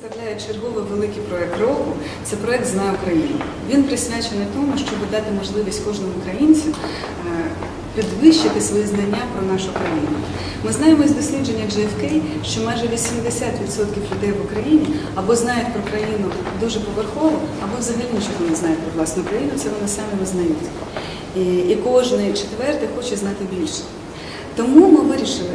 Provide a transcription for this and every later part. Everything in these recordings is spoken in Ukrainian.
представляє черговий великий проект року. Це проект Знай Україну. Він присвячений тому, щоб дати можливість кожному українцю е, підвищити свої знання про нашу країну. Ми знаємо із дослідження GFK, що майже 80% людей в Україні або знають про країну дуже поверхово, або взагалі нічого не знають про власну країну. Це вони самі визнають. І, і кожний четвертий хоче знати більше. Тому ми вирішили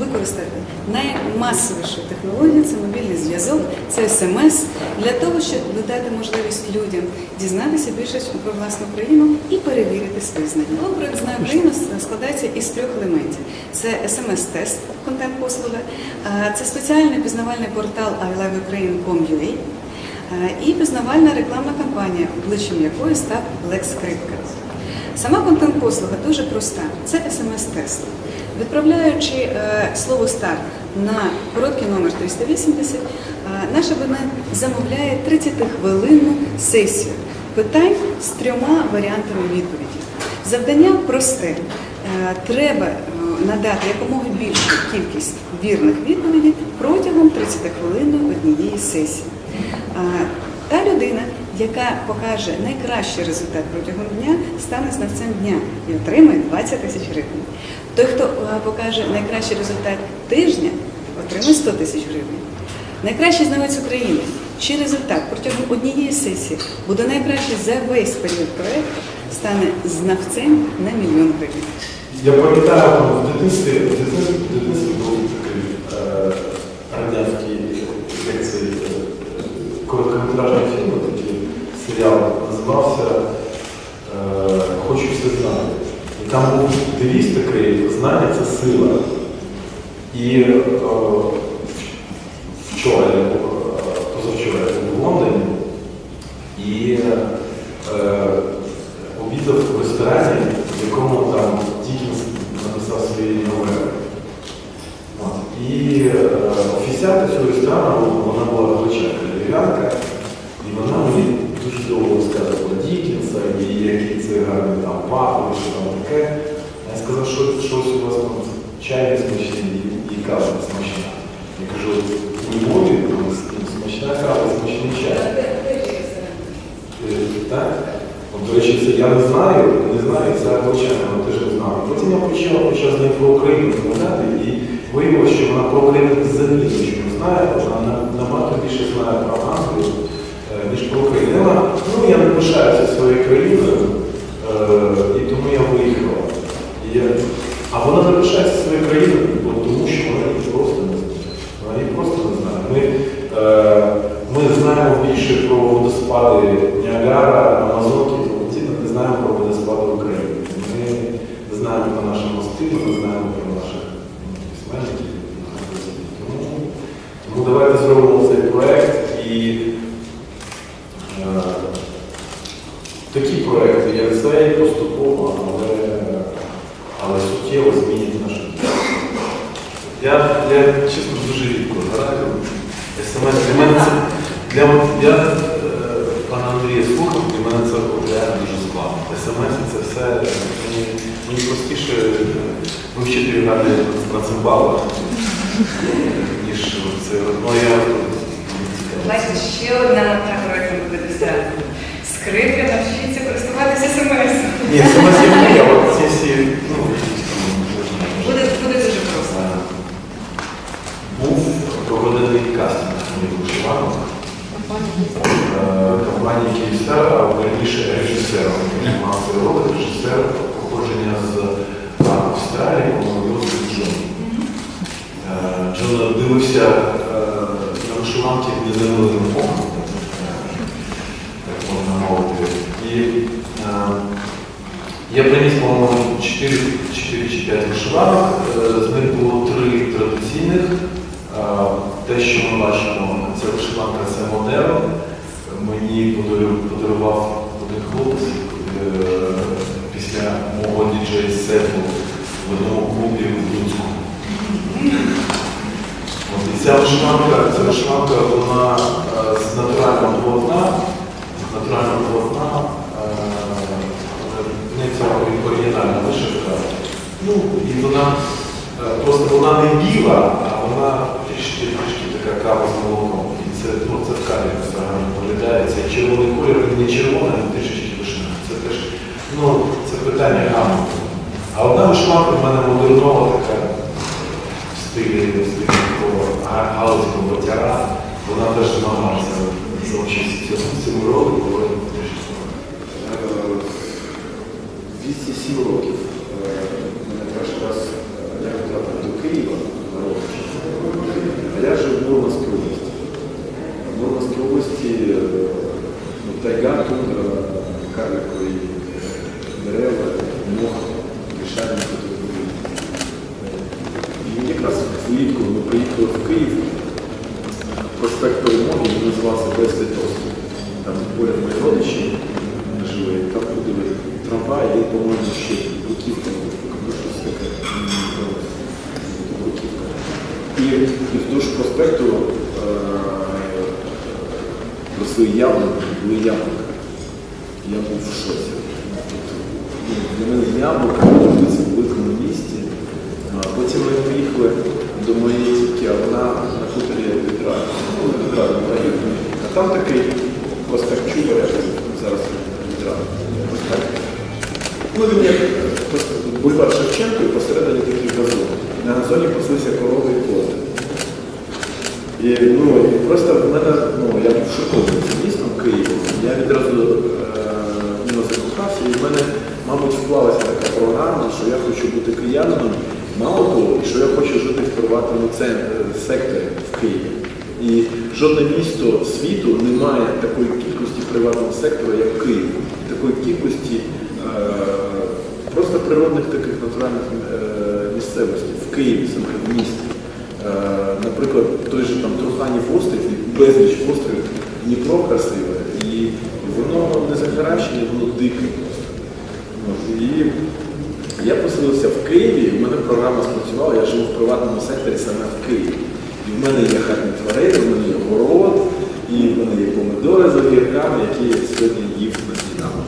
використати наймасовішу технологію, це мобільний зв'язок, це смс, для того, щоб додати можливість людям дізнатися більше про власну країну і перевірити свої знання. Проект «Знаю Україну» складається із трьох елементів: це смс-тест, контент-послуга, це спеціальний пізнавальний портал iloveukraine.com.ua і пізнавальна рекламна кампанія, обличчям якої став Лекс Скрипка. Сама контент-послуга дуже проста. Це смс-тест. Відправляючи е, слово старт на короткий номер 380, е, наш абонент замовляє 30-хвилинну сесію питань з трьома варіантами відповіді. Завдання просте. Е, Треба надати якомога більшу кількість вірних відповідей протягом 30 хвилин однієї сесії. Та людина, яка покаже найкращий результат протягом дня, стане знавцем дня і отримає 20 тисяч гривень. Той, хто е, покаже найкращий результат тижня, отримає 100 тисяч гривень. Найкращий знавець України, чий результат протягом однієї сесії буде найкращий за весь період проєкту, стане знавцем на мільйон гривень. Я пам'ятаю, в дитинстві, в дитинстві, в дитинстві був такий е, радянський як це, е, короткометражний фільм, такий серіал називався е, Хочу все знати. І там був девіз такий знання це сила. І е, вчора я був, е, позавчора я був в Лондоні і е, обідав в ресторані, в якому там Дікінс написав свої новели. От. І е, офіціанта цього ресторану, вона була величезна львів'янка, і вона мені дуже довго розказувала про Дікінса, і який це гарний там пахне, що там таке. Я що щось у вас там чай не смачний і, кава смачна. Я кажу, у Львові смачна кава, смачний чай. Так? От, до речі, це я не знаю, не знаю, це звичайно, вона теж не знала. Потім я почав, почав з нею про Україну розмовляти і виявилося, що вона про Україну взагалі нічого не знає, вона набагато більше знає про Англію, ніж про Україну. Ну, я не пишаюся своєю країною, і тому я виїхала. І я, а вона не своєю країною, тому що вона її просто не знає. Вона її просто не знає. Ми, е, ми знаємо більше про водоспади Ніагара, Амазонки, тому ті не знаємо про водоспади України. Ми не знаємо про наші мости, ми не знаємо про наших письменників. Тому, тому давайте зробимо цей проєкт і е, такі проекти, як цей, поступово, я чесно дуже рідко граю. СМС для мене це для я е, пана Андрія слухав, і мене це реально дуже складно. СМС це все мені, мені простіше е, вивчити грати на цимбалах, ніж це. Ну, я Бачите, ще одна проєкту буде досягнена. Скрипка навчиться користуватися смс. ні, СМС я не от ці всі, ну, якісь там, не знаю. Буде, буде дуже просто. Е, Був моїх вишиванок. Компанії Київстар, а верніше режисером. Мав цей ролик, режисер походження з Австралії, по-моєму, Джон. Е, Джон дивився е, на вишиванки незамиленим оком, так можна мовити. І е, я приніс, по-моєму, 4, 4 чи 5 вишиванок. З них було 3 традиційних. Те, що ми бачимо, це вишиванка, це модерн. Мені подарував, один хлопець е, після мого діджей-сету в одному клубі в Луцьку. І ця вишиванка, ця вишиванка, вона е, з натурального полотна, з натурального полотна, е, не ця оригінальна вишивка. Ну, і вона просто вона не біла, а вона трішки, кава в молоком. І це ну, це в каві розповідається. Червоний колір не червоний, а трішечки вишина. Це теж ну, це питання гамму. А одна вишиванка в мене модернова така в стилі такого галузького батяра, вона теж змагалася за участь цьому років, коли 207 років. Мене перший раз е, я хотів до Києва. Проспект Перемоги, він називався Без Литовський. Там поряд мої родичі жили, там ходили трамвай, він, по-моєму, ще бруківка, ну щось таке. ну, Бруківка. Проспекту е, росли яблуки, були яблука. Я був в шоці. Тобто, ну, Для мене яблука в великому місті. Потім ми поїхали до моєї тітки, а вона на хуторі відраду. Ну, відраду в районі. А там такий проспект Чубаря, зараз відраду. Проспект. Ну, він як бульвар Шевченко і посередині такий газон. На газоні паслися корови і кози. І, ну, і просто в мене, ну, я був шокований цим містом Києвом. Я відразу е, нього закохався, і в мене, мабуть, склалася така програма, що я хочу бути киянином, мало того, і що я хочу жити в приватному цен- е, секторі в Києві. І жодне місто світу не має такої кількості приватного сектора, як Київ. Такої кількості е, просто природних таких натуральних е, місцевостей в Києві, саме в місті. Е, Наприклад, той же там Труханів острів, безліч островів, Дніпро красиве, і воно не захаращене, воно дике просто. І я поселився в Києві, в мене програма спрацювала, я живу в приватному секторі саме в Києві. І в мене є хатні тварини, в мене є город, і в мене є помидори з огірками, які я сьогодні їв на сніданок.